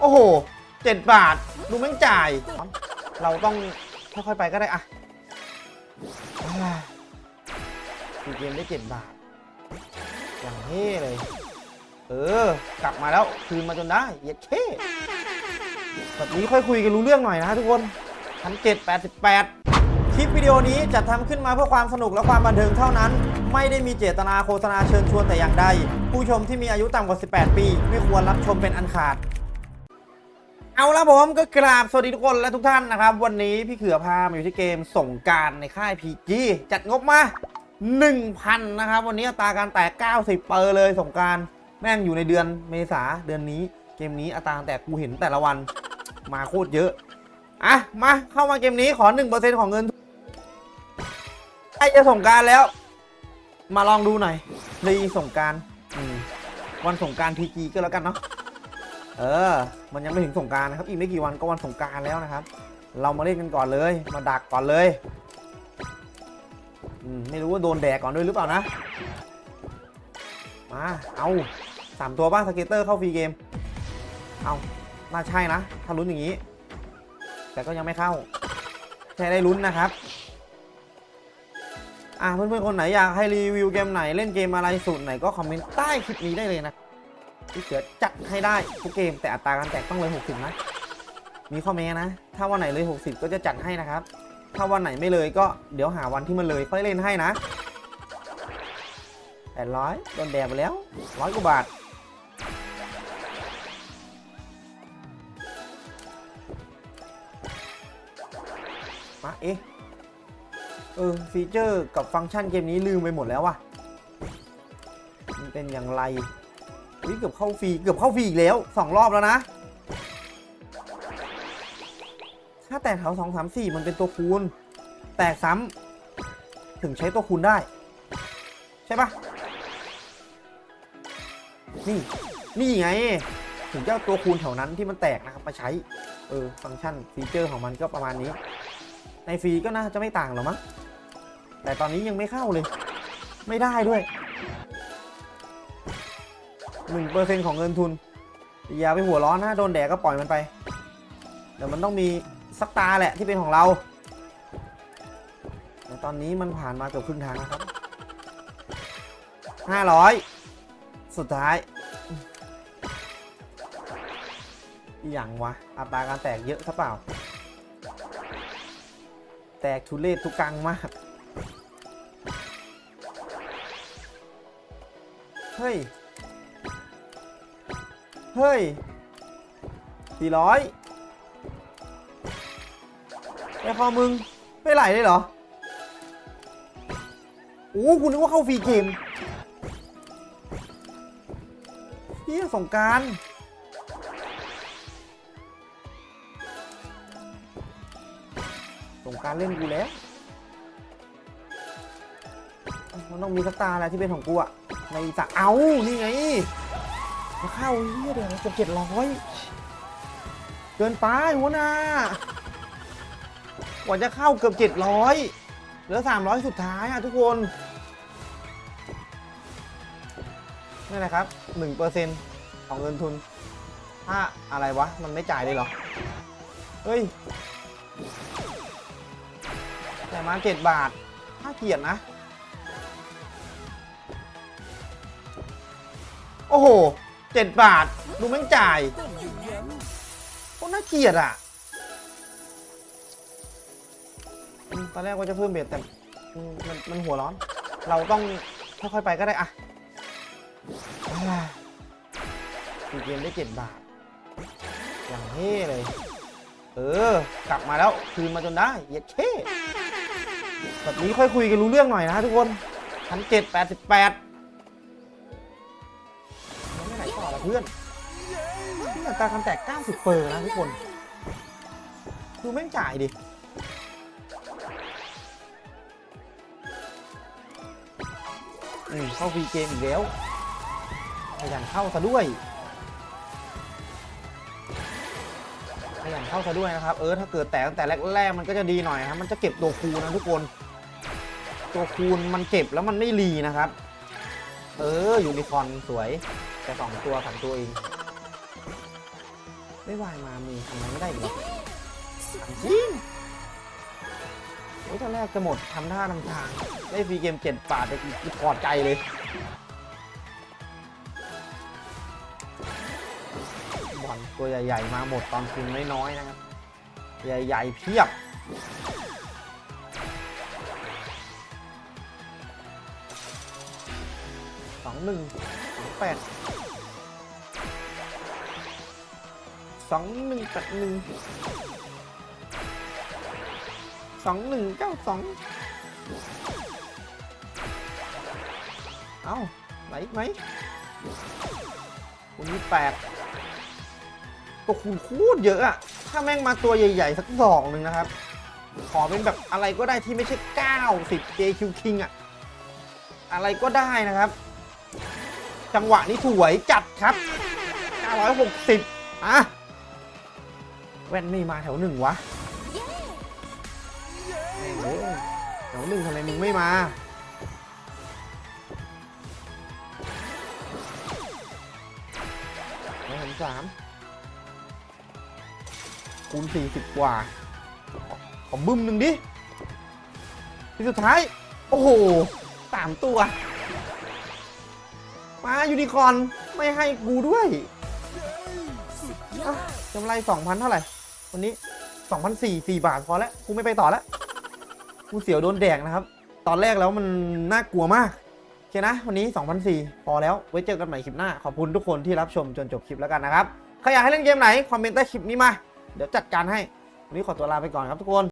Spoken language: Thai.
โอ้โหเจ็ดบาท ดูแม่งจ่าย เราต้องค่อยๆไปก็ได้อะอ่เกมได้เจ็ดบาท อย่างเท่เลย เออ กลับมาแล้ว คืนมาจนได้เย็ดเท่แบบนี้ค่อยคุยกันรู้เรื่องหน่อยนะทุกคนพันเจ็ดแปดสิบแปดคลิปวิดีโอนี้จัดทำขึ้นมาเพื่อความสนุกและความบันเทิงเท่านั้น ไม่ได้มีเจตนาโฆษณาเชิญชวนแต่อย่างใด ผู้ชมที่มีอายุต่ำกว่า 18 ปี ไม่ควรรับชมเป็นอันขาด เอาละผมก็กราบสวัสดีทุกคนและทุกท่านนะครับ วันนี้พี่เขือพามาอยู่ที่เกมส่งการในค่าย PG จัดงบมา 1,000 นะครับ วันนี้อัตราการแตก 90 เปอร์เลยส่งการแม่งอยู่ในเดือนเมษาเดือนนี้เกมนี้อัตราแตกกูเห็นแต่ละวันมาโคตรเยอะ อะ มาเข้ามาเกมนี้ขอ 1%ของเงินใกล้จะส่งการแล้ว มาลองดูหน่อยรีส่งการวันส่งการาร PG ก็แล้วกันเนาะ เออ มันยังไม่ถึงสงการนะครับ อีกไม่กี่วันก็วันสงการแล้วนะครับ เรามาเล่นกันก่อนเลย มาดักก่อนเลยอืมไม่รู้ว่าโดนแดกก่อนด้วยหรือเปล่านะ มา เอาสามตัวบ้างสเกตเตอร์เข้าฟรีเกม เอาน่าใช่นะ ถ้าลุ้นอย่างนี้ แต่ก็ยังไม่เข้า แค่ได้ลุ้นนะครับ อะเพื่อนๆคนไหนอยากให้รีวิวเกมไหนเล่นเกมอะไรสูตรไหนก็คอมเมนต์ใต้คลิปนี้ได้เลยนะ พี่เสือจัดให้ได้ทุกเกมแต่อัตราการแตกต้องเลย60 นะ มีข้อแม้นะ ถ้าวันไหนเลย 60 ก็จะจัดให้นะครับ ถ้าวันไหนไม่เลยก็เดี๋ยวหาวันที่มันเลยค่อยเล่นให้นะ800โดนแดดไปแล้วร้อยกว่าบาทมาเอ๊ะเออฟีเจอร์กับฟังก์ชันเกมนี้ลืมไปหมดแล้วว่ะ มันเป็นอย่างไร อุ๊ยเกือบเข้าฟรีเกือบเข้าฟรีอีกแล้วสองรอบแล้วนะถ้าแตกแถวสองสามสี่มันเป็นตัวคูณ แตกซ้ำถึงใช้ตัวคูณได้ ใช่ปะนี่ นี่ไง ถึงจะเอาตัวคูณแถวนั้นที่มันแตกนะครับมาใช้ เออ ฟังก์ชันฟีเจอร์ของมันก็ประมาณนี้ ในฟรีก็น่าจะไม่ต่างหรอมั้งแต่ตอนนี้ยังไม่เข้าเลย ไม่ได้ด้วย หนึ่งเปอร์เซ็นของเงินทุน อย่าไปหัวร้อนนะโดนแดดก็ปล่อยมันไป เดี๋ยวมันต้องมีสักตาแหละที่เป็นของเราแต่ตอนนี้มันผ่านมาเกือบครึ่งทางแล้วครับห้าร้อยสุดท้ายอหย่างวะ อัตราการแตกเยอะซะเปล่า แตกทุเรศทุกกังมาก เฮ้ย เฮ้ยสี่ร้อยไอ้คอมึง ไม่ไหลเลยเหรอ โอ้คุณนึกว่าเข้าฟรีเกมเฮียสงการสงการเล่นกูแล้ว มันต้องมีสักตาอะไรที่เป็นของกูอะในสะเอา นี่ไง มาเข้าเฮียเดี๋ยวเกือบเจ็ดร้อยเกินไปหัวหน้ากว่าจะเข้าเกือบเจ็ดร้อยเหลือสามร้อยสุดท้ายอะทุกคนนี่นแหละครับหนึ่งเปอร์เซ็นของเงินทุน ถ้าอะไรวะ มันไม่จ่ายเลยเหรอ เฮ้ย แต่มาเจ็ดบาทถ้าเกียดนะ โอ้โห เจ็ดบาท ดูแม่งจ่ายโคตรน่าเกลียดอะตอนแรกว่าจะเพิ่มเบ็ดแต่มันมันหัวร้อน เราต้องค่อยๆไปก็ได้อะอ่าคือเกมได้เจ็ดบาท อย่างเท่เลย เออ กลับมาแล้ว คืนมาจนได้เย็ดเท่แบบนี้ค่อยคุยกันรู้เรื่องหน่อยนะทุกคนพันเจ็ดแปดสิบแปด เพื่อนนี่อัตราการแตก 90 เปอร์นะทุกคน ดูแม่งจ่ายดิ อืมเข้าฟรีเกมอีกแล้วขยันเข้าซะด้วยขยันเข้าซะด้วยนะครับ เออถ้าเกิดแตกตั้งแต่แรกๆมันก็จะดีหน่อยนะครับ มันจะเก็บตัวคูนะทุกคน ตัวคูณมันเก็บแล้วมันไม่รีนะครับ เออยูนิคอนสวย แต่สองตัวสามตัวเอง ไม่วายมามือทำไมไม่ได้อีกวะถามจริงโอ้ยตอนแรกจะหมดทำท่าทำทาง ได้ฟรีเกมเจ็ดบาทไปกูถอดใจเลยบอลตัวใหญ่ ๆ มาหมดตอนทุนน้อยๆนะครับ ใหญ่ ๆ เพียบสองหนึ่งสองแปด สองหนึ่งแปดหนึ่งสองหนึ่งเก้าสองเอ้าไหลไหมคุณนี้แปดก็คูณคตรเยอะอะถ้าแม่งมาตัวใหญ่ ๆ สักดอกหนึ่งนะครับ ขอเป็นแบบอะไรก็ได้ที่ไม่ใช่ 90 JQ King อะอะไรก็ได้นะครับ จังหวะนี้ถวยจัดครับ 960 อะ แว่นไม่มาแถวหนึ่งวะแม่งเอ้ยแถวหนึ่งทำไมมึงไม่มาไม่เห็นสามคูณสี่สิบกว่า ขอบึ้มหนึ่งดิ ที่สุดท้าย โอ้โหสามตัว มายูนิคอนไม่ให้กูด้วยกำไรสองพันเท่าไหร่ วันนี้สองพันสี่สี่บาทพอแล้วกูไม่ไปต่อแล้วกูเสียวโดนแดกนะครับ ตอนแรกแล้วมันน่ากลัวมากโอเคนะ วันนี้2,004พอแล้วไว้เจอกันใหม่คลิปหน้า ขอบคุณทุกคนที่รับชมจนจบคลิปแล้วกันนะครับใครอยากให้เล่นเกมไหนคอมเมนต์ใต้คลิปนี้มา เดี๋ยวจัดการให้ วันนี้ขอตัวลาไปก่อนครับทุกคน